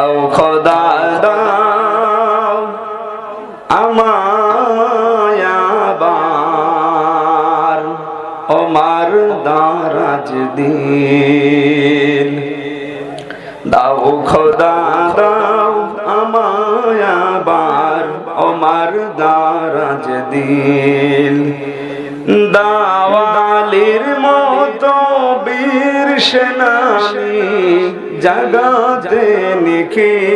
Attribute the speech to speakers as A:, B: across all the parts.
A: আও খোদা দাও, আমায় আবার ওমার দারাজ দিন। দাও, খোদা দাও, আমায় আবার ওমার দারাজ দিন। দাওয়ালির মতো বীর সেনানি জাগাতে নিখিল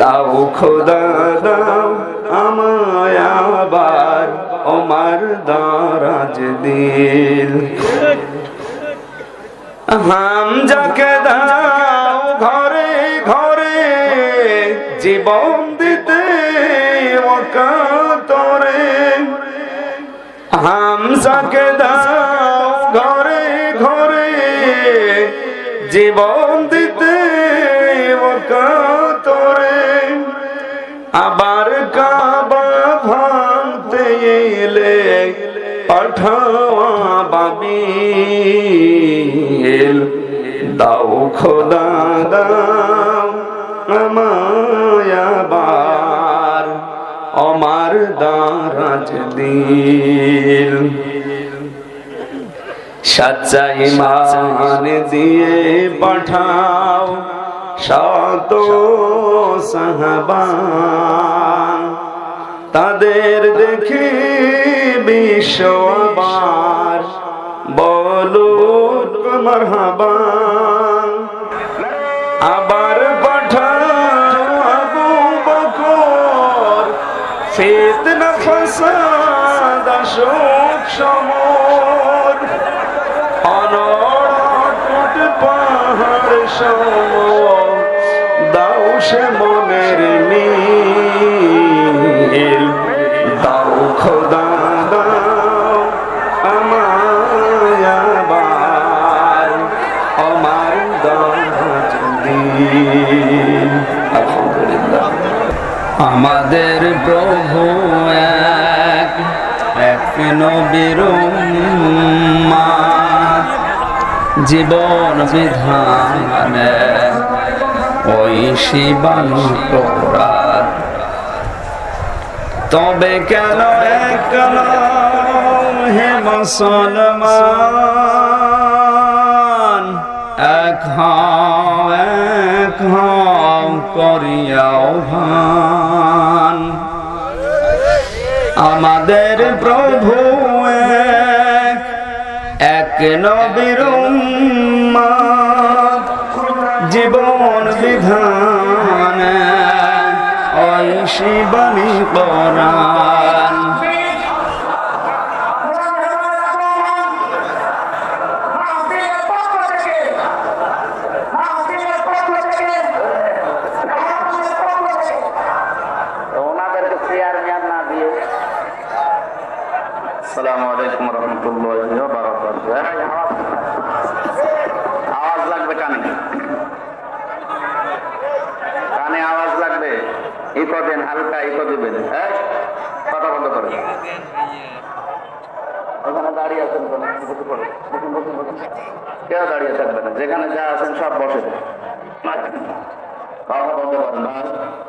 A: দাও খোদা, দাও আমায় আবার ওমার দারাজ দিল। হাম যাকে দাও ঘরে ঘরে, জীবন দিতে ওকাতরে হামসাকে দাও জীবন দিতে ওকাতরে আবার কাবা ভাঙতে এলে পাঠাওয়া বাবিল দাও খোদা, দাও আমায় আবার। আমার দারাজ দিল সচ্চাই মান দিয়ে পাঠাও শত সাহবান তাদের দেখে বিশ্ব আবার বলো মারহাবান আবার পাঠাও আবু বকর। ফিতনা ফাসাদ শোক সম দাও সে মনের নীল দাও খোদা দাও আমার আলহামদুলিল্লাহ আমাদের প্রভু এক এক নবীর উম্মাত। জীবন বিধানে, ওই শিবানু তোরাত তবে কেন একল হে মুসলমান? এক এক করিয়াও ভান। আমাদের প্রভু এক এক নবীর জীবন বিধান। শিবানী
B: ওনাদেরকে চেয়ার মেয়ার না আওয়াজ। লাগবে কানে। কানে আওয়াজ লাগবে। ইকো দেন হালকা হ্যাঁ কথা বন্ধ করেন ওখানে দাঁড়িয়ে আছেন। কেউ দাঁড়িয়ে থাকবে না। যেখানে যা আছেন সব বসে কথা বন্ধ করেন